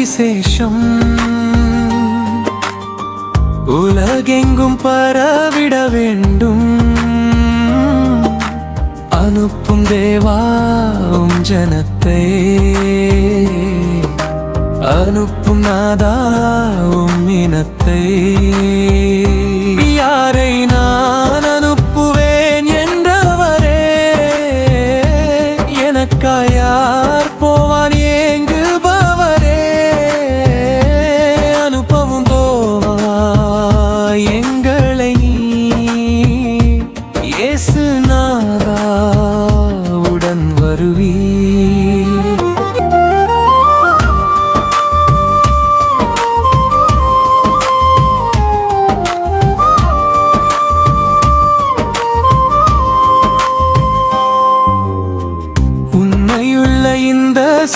விசேஷம் உலகெங்கும் பரவிட வேண்டும் அனுப்பும் தேவாவும் ஜனத்தை அனுப்பும் நாதாவும் இனத்தை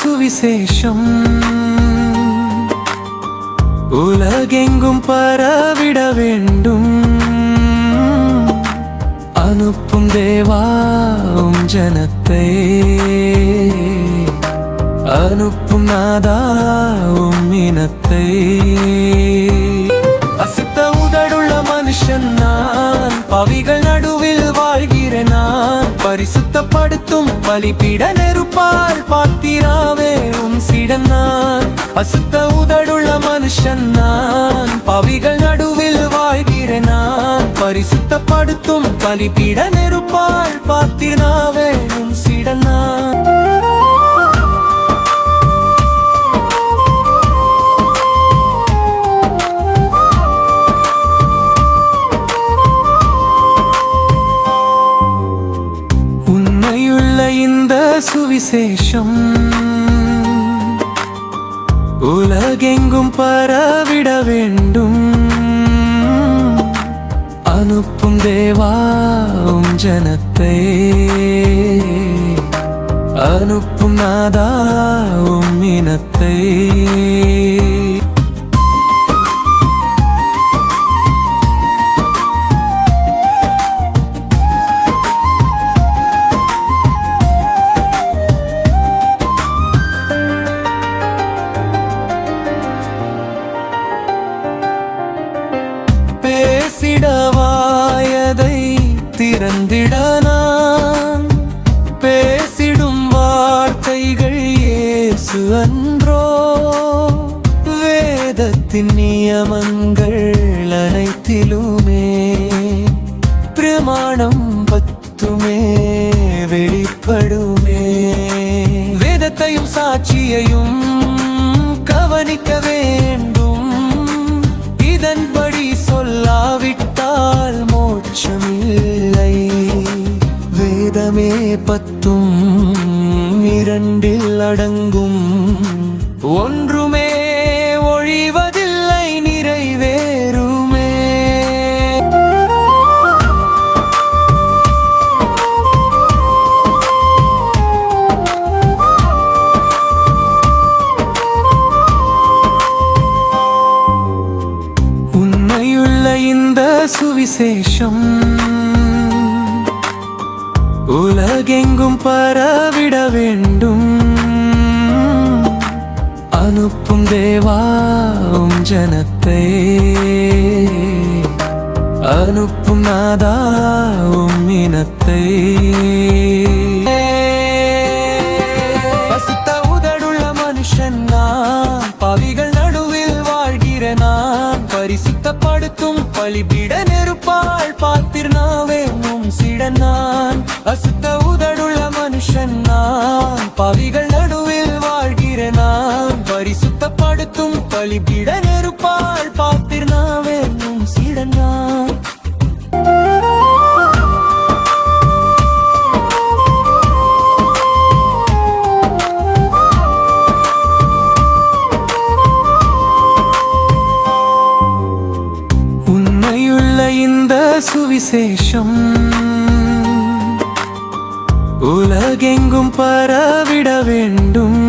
சுவிசேஷம். உலகெங்கும் பரவிட வேண்டும். அனுப்பும் தேவாவும் ஜனத்தை. அனுப்பும் நாதாவும் இனத்தை. அசித்த உதடுள்ள மனுஷன் நான் பவிகள் நடுவில் வாழ்க நான் பரிசுத்தப்படுத்தும் பலிபீட நெருப்பால் பாத்திராவே உம் சிடன் நான். அசுத்த உதடுள்ள மனுஷன் நான். பவிகள் நடுவில் வாழ்கிறேன் நான். பரிசுத்தப்படுத்தும் பலிபீட நெருப்பால் பாத்திராவே உம் விசேஷம் உலகெங்கும் பரவிட வேண்டும் அனுப்பும் தேவாவும் ஜனத்தை அனுப்பும் நாதாவும் இனத்தை திறந்திட நான் பேசிடும் வார்த்தைகள் ஏசு அன்றோ? வேதத்தின் நியமங்கள் அனைத்திலுமே பிரமாணம் பத்துமே வெளிப்படுமே. வேதத்தையும் சாட்சியையும் கவனிக்க வேண்டும். இதன்படி மோட்சமில்லை வேதமே பத்தும் இரண்டில் அடங்கும். ஒன்றுமே விசேஷம். உலகெங்கும் பரவிட வேண்டும். அனுப்பும் தேவாம் ஜனத்தை. அனுப்பும் நாதாவும் இனத்தை. பசித்த உதடுள்ள மனுஷன் நான் பவிகள் நடுவில் வாழ்கிற நான் பரிசுத்தப்படுத்தும் பலிபீட சுவிசேஷம் உலகெங்கும் பரவிட வேண்டும்